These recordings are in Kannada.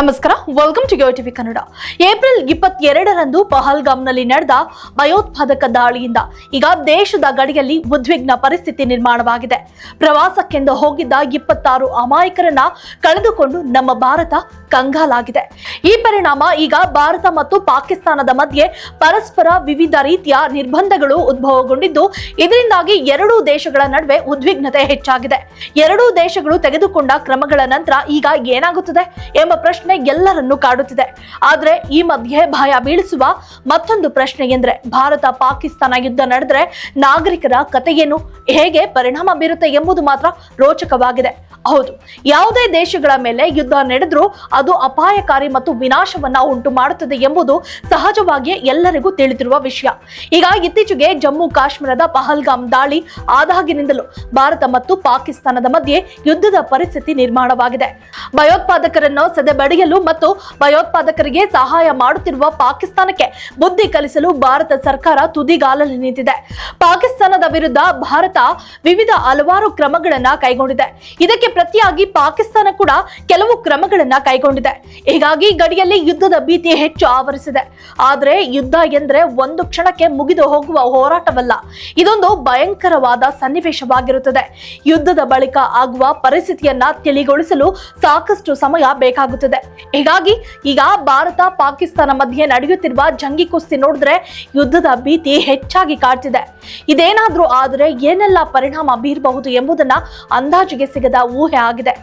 ನಮಸ್ಕಾರ welcome to TV Kannada April ಇಪ್ಪತ್ತೆರಡರಂದು ಪಹಲ್ಗಾಮ್ನಲ್ಲಿ ನಡೆದ ಭಯೋತ್ಪಾದಕ ದಾಳಿಯಿಂದ ಈಗ ದೇಶದ ಗಡಿಯಲ್ಲಿ ಉದ್ವಿಗ್ನ ಪರಿಸ್ಥಿತಿ ನಿರ್ಮಾಣವಾಗಿದೆ. ಪ್ರವಾಸಕ್ಕೆಂದು ಹೋಗಿದ್ದ ಇಪ್ಪತ್ತಾರು ಅಮಾಯಕರನ್ನ ಕಳೆದುಕೊಂಡು ನಮ್ಮ ಭಾರತ ಕಂಗಾಲಾಗಿದೆ. ಈ ಪರಿಣಾಮ ಈಗ ಭಾರತ ಮತ್ತು ಪಾಕಿಸ್ತಾನದ ಮಧ್ಯೆ ಪರಸ್ಪರ ವಿವಿಧ ರೀತಿಯ ನಿರ್ಬಂಧಗಳು ಉದ್ಭವಗೊಂಡಿದ್ದು, ಇದರಿಂದಾಗಿ ಎರಡೂ ದೇಶಗಳ ನಡುವೆ ಉದ್ವಿಗ್ನತೆ ಹೆಚ್ಚಾಗಿದೆ. ಎರಡೂ ದೇಶಗಳು ತೆಗೆದುಕೊಂಡ ಕ್ರಮಗಳ ನಂತರ ಈಗ ಏನಾಗುತ್ತದೆ ಎಂಬ ಪ್ರಶ್ನೆ ಎಲ್ಲರನ್ನೂ ಕಾಡುತ್ತಿದೆ. ಆದ್ರೆ ಈ ಮಧ್ಯೆ ಭಯ ಬೀಳಿಸುವ ಮತ್ತೊಂದು ಪ್ರಶ್ನೆ ಎಂದ್ರೆ, ಭಾರತ ಪಾಕಿಸ್ತಾನ ಯುದ್ಧ ನಡೆದ್ರೆ ನಾಗರಿಕರ ಕಥೆಯೇನು ಹೇಗೆ ಪರಿಣಾಮ ಬೀರುತ್ತೆ ಎಂಬುದು ಮಾತ್ರ ರೋಚಕವಾಗಿದೆ. ಹೌದು. ಯಾವುದೇ ದೇಶಗಳ ಮೇಲೆ ಯುದ್ಧ ನಡೆದರೂ ಅದು ಅಪಾಯಕಾರಿ ಮತ್ತು ವಿನಾಶವನ್ನ ಉಂಟು ಮಾಡುತ್ತದೆ ಎಂಬುದು ಸಹಜವಾಗಿಯೇ ಎಲ್ಲರಿಗೂ ತಿಳಿದಿರುವ ವಿಷಯ. ಈಗ ಇತ್ತೀಚೆಗೆ ಜಮ್ಮು ಕಾಶ್ಮೀರದ ಪಹಲ್ಗಾಮ್ ದಾಳಿ ಆದಾಗಿನಿಂದಲೂ ಭಾರತ ಮತ್ತು ಪಾಕಿಸ್ತಾನದ ಮಧ್ಯೆ ಯುದ್ಧದ ಪರಿಸ್ಥಿತಿ ನಿರ್ಮಾಣವಾಗಿದೆ. ಭಯೋತ್ಪಾದಕರನ್ನು ಸದೆಬಡಿಯಲು ಮತ್ತು ಭಯೋತ್ಪಾದಕರಿಗೆ ಸಹಾಯ ಮಾಡುತ್ತಿರುವ ಪಾಕಿಸ್ತಾನಕ್ಕೆ ಬುದ್ಧಿ ಕಲಿಸಲು ಭಾರತ ಸರ್ಕಾರ ತುದಿಗಾಲಲ್ಲಿ ನಿಂತಿದೆ. ಪಾಕಿಸ್ತಾನದ ವಿರುದ್ಧ ಭಾರತ ವಿವಿಧ ಹಲವಾರು ಕ್ರಮಗಳನ್ನ ಕೈಗೊಂಡಿದೆ. ಇದಕ್ಕೆ ಪ್ರತಿಯಾಗಿ ಪಾಕಿಸ್ತಾನ ಕೂಡ ಕೆಲವು ಕ್ರಮಗಳನ್ನ ಕೈಗೊಂಡಿದೆ. ಹೀಗಾಗಿ ಗಡಿಯಲ್ಲಿ ಯುದ್ಧದ ಭೀತಿ ಹೆಚ್ಚು ಆವರಿಸಿದೆ. ಆದ್ರೆ ಯುದ್ಧ ಎಂದ್ರೆ ಒಂದು ಕ್ಷಣಕ್ಕೆ ಮುಗಿದು ಹೋಗುವ ಹೋರಾಟವಲ್ಲ. ಇದೊಂದು ಭಯಂಕರವಾದ ಸನ್ನಿವೇಶವಾಗಿರುತ್ತದೆ. ಯುದ್ಧದ ಬಳಿಕ ಆಗುವ ಪರಿಸ್ಥಿತಿಯನ್ನ ತಿಳಿಗೊಳಿಸಲು ಸಾಕಷ್ಟು ಸಮಯ ಬೇಕಾಗುತ್ತದೆ. ಹೀಗಾಗಿ ಈಗ ಭಾರತ ಪಾಕಿಸ್ತಾನ ಮಧ್ಯೆ ನಡೆಯುತ್ತಿರುವ ಜಂಗಿ ಕುಸ್ತಿ ನೋಡಿದ್ರೆ ಯುದ್ಧದ ಭೀತಿ ಹೆಚ್ಚಾಗಿ ಕಾಡ್ತಿದೆ. ಇದೇನಾದ್ರೂ ಆದರೆ ಏನೆಲ್ಲ ಪರಿಣಾಮ ಬೀರಬಹುದು ಎಂಬುದನ್ನ ಅಂದಾಜಿಗೆ ಸಿಗದ ಊಹೆ ಆಗಿದೆ.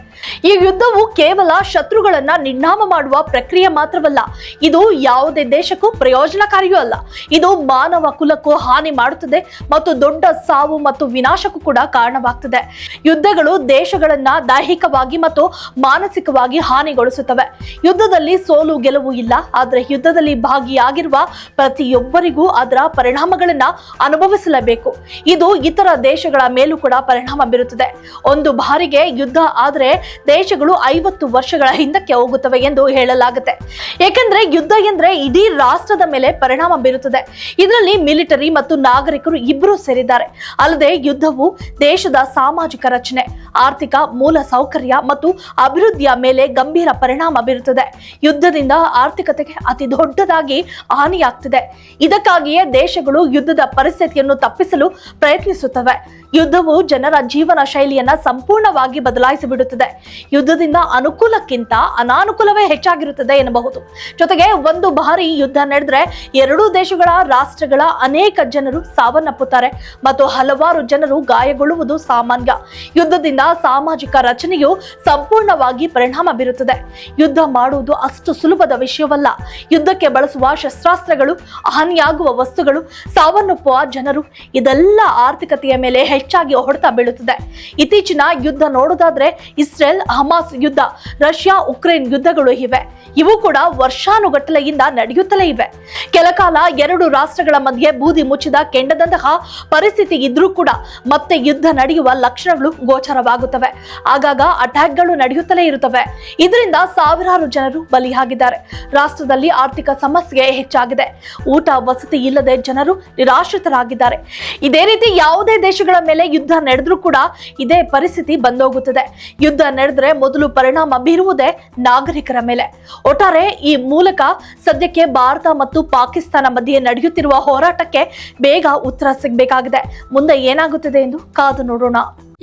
ಈ ಯುದ್ಧವು ಕೇವಲ ಶತ್ರುಗಳನ್ನ ನಿರ್ನಾಮ ಮಾಡುವ ಪ್ರಕ್ರಿಯೆ ಮಾತ್ರವಲ್ಲ, ಇದು ಯಾವುದೇ ದೇಶಕ್ಕೂ ಪ್ರಯೋಜನಕಾರಿಯೂ ಅಲ್ಲ. ಇದು ಮಾನವ ಕುಲಕ್ಕೂ ಹಾನಿ ಮಾಡುತ್ತದೆ ಮತ್ತು ದೊಡ್ಡ ಸಾವು ಮತ್ತು ವಿನಾಶಕ್ಕೂ ಕೂಡ ಕಾರಣವಾಗ್ತದೆ. ಯುದ್ಧಗಳು ದೇಶಗಳನ್ನ ದೈಹಿಕವಾಗಿ ಮತ್ತು ಮಾನಸಿಕವಾಗಿ ಹಾನಿಗೊಳಿಸುತ್ತವೆ. ಯುದ್ಧದಲ್ಲಿ ಸೋಲು ಗೆಲುವು ಇಲ್ಲ, ಆದ್ರೆ ಯುದ್ಧದಲ್ಲಿ ಭಾಗಿಯಾಗಿರುವ ಪ್ರತಿಯೊಬ್ಬರಿಗೂ ಅದರ ಪರಿಣಾಮಗಳನ್ನ ಅನುಭವಿಸಲೇಬೇಕು. ಇದು ಇತರ ದೇಶಗಳ ಮೇಲೂ ಕೂಡ ಪರಿಣಾಮ ಬೀರುತ್ತದೆ. ಒಂದು ಬಾರಿಗೆ ಯುದ್ಧ ಆದ್ರೆ ದೇಶಗಳು ಐವತ್ತು ವರ್ಷಗಳ ಹಿಂದಕ್ಕೆ ಹೋಗುತ್ತವೆ ಎಂದು ಹೇಳಲಾಗುತ್ತೆ. ಏಕೆಂದ್ರೆ ಯುದ್ಧ ಎಂದ್ರೆ ಇಡೀ ರಾಷ್ಟ್ರದ ಮೇಲೆ ಪರಿಣಾಮ ಬೀರುತ್ತದೆ. ಇದರಲ್ಲಿ ಮಿಲಿಟರಿ ಮತ್ತು ನಾಗರಿಕರು ಇಬ್ಬರು ಸೇರಿದ್ದಾರೆ. ಅಲ್ಲದೆ ಯುದ್ಧವು ದೇಶದ ಸಾಮಾಜಿಕ ರಚನೆ ಆರ್ಥಿಕ ಮೂಲ ಸೌಕರ್ಯ ಮತ್ತು ಅಭಿವೃದ್ಧಿಯ ಮೇಲೆ ಗಂಭೀರ ಪರಿಣಾಮ ಬೀರುತ್ತದೆ. ಯುದ್ಧದಿಂದ ಆರ್ಥಿಕತೆಗೆ ಅತಿ ದೊಡ್ಡದಾಗಿ ಹಾನಿಯಾಗ್ತಿದೆ. ಇದಕ್ಕಾಗಿಯೇ ದೇಶಗಳು ಯುದ್ಧದ ಪರಿಸ್ಥಿತಿಯನ್ನು ತಪ್ಪಿಸಲು ಪ್ರಯತ್ನಿಸುತ್ತವೆ. ಯುದ್ಧವು ಜನರ ಜೀವನ ಶೈಲಿಯನ್ನ ಸಂಪೂರ್ಣವಾಗಿ ಬದಲಾಯಿಸಿಬಿಡುತ್ತದೆ ಯುದ್ಧದಿಂದ ಅನುಕೂಲಕ್ಕಿಂತ ಅನಾನುಕೂಲವೇ ಹೆಚ್ಚಾಗಿರುತ್ತದೆ ಎನ್ನಬಹುದು. ಜೊತೆಗೆ ಒಂದು ಬಾರಿ ಯುದ್ಧ ನಡೆದ್ರೆ ಎರಡೂ ದೇಶಗಳ ರಾಷ್ಟ್ರಗಳ ಅನೇಕ ಜನರು ಸಾವನ್ನಪ್ಪುತ್ತಾರೆ ಮತ್ತು ಹಲವಾರು ಜನರು ಗಾಯಗೊಳ್ಳುವುದು ಸಾಮಾನ್ಯ. ಯುದ್ಧದಿಂದ ಸಾಮಾಜಿಕ ರಚನೆಯು ಸಂಪೂರ್ಣವಾಗಿ ಪರಿಣಾಮ ಬೀರುತ್ತದೆ. ಯುದ್ಧ ಮಾಡುವುದು ಅಷ್ಟು ಸುಲಭದ ವಿಷಯವಲ್ಲ. ಯುದ್ಧಕ್ಕೆ ಬಳಸುವ ಶಸ್ತ್ರಾಸ್ತ್ರಗಳು, ಹಾನಿಯಾಗುವ ವಸ್ತುಗಳು, ಸಾವನ್ನಪ್ಪುವ ಜನರು, ಇದೆಲ್ಲ ಆರ್ಥಿಕತೆಯ ಮೇಲೆ ಹೆಚ್ಚಾಗಿ ಹೊಡೆತ ಬೀಳುತ್ತದೆ. ಇತ್ತೀಚಿನ ಯುದ್ಧ ನೋಡೋದಾದ್ರೆ ಇಸ್ರೇಲ್, ಹಮಾಸ್ ಯುದ್ಧ, ರಷ್ಯಾ, ಉಕ್ರೇನ್ ಯುದ್ಧಗಳು ಇವೆ. ಇವು ಕೂಡ ವರ್ಷಾನುಗಟ್ಟಲೆಯಿಂದ ನಡೆಯುತ್ತಲೇ ಇವೆ. ಕೆಲಕಾಲ ಎರಡು ರಾಷ್ಟ್ರಗಳ ಮಧ್ಯೆ ಬೂದಿ ಮುಚ್ಚಿದ ಕೆಂಡದಂತಹ ಪರಿಸ್ಥಿತಿ ಇದ್ರೂ ಕೂಡ ಮತ್ತೆ ಯುದ್ಧ ನಡೆಯುವ ಲಕ್ಷಣಗಳು ಗೋಚರವಾಗುತ್ತವೆ ಆಗಾಗ ಅಟ್ಯಾಕ್ಗಳು ನಡೆಯುತ್ತಲೇ ಇರುತ್ತವೆ. ಇದರಿಂದ ಸಾವಿರಾರು ಜನರು ಬಲಿಯಾಗಿದ್ದಾರೆ. ರಾಷ್ಟ್ರದಲ್ಲಿ ಆರ್ಥಿಕ ಸಮಸ್ಯೆ ಹೆಚ್ಚಾಗಿದೆ. ಊಟ ವಸತಿ ಇಲ್ಲದೆ ಜನರು ನಿರಾಶ್ರಿತರಾಗಿದ್ದಾರೆ. ಇದೇ ರೀತಿ ಯಾವುದೇ ದೇಶಗಳ ಮೇಲೆ ಯುದ್ಧ ನಡೆದ್ರೂ ಕೂಡ ಇದೇ ಪರಿಸ್ಥಿತಿ ಬಂದೋಗುತ್ತದೆ. ಯುದ್ಧ ನಡೆದ್ರೆ ಮೊದಲು ಪರಿಣಾಮ ಬೀರುವುದೇ ನಾಗರಿಕರ ಮೇಲೆ. ಒಟ್ಟಾರೆ ಈ ಮೂಲಕ ಸದ್ಯಕ್ಕೆ ಭಾರತ ಮತ್ತು ಪಾಕಿಸ್ತಾನ ಮಧ್ಯೆ ನಡೆಯುತ್ತಿರುವ ಹೋರಾಟಕ್ಕೆ ಬೇಗ ಉತ್ತರ ಸಿಗಬೇಕಾಗಿದೆ. ಮುಂದೆ ಏನಾಗುತ್ತದೆ ಎಂದು ಕಾದು ನೋಡೋಣ.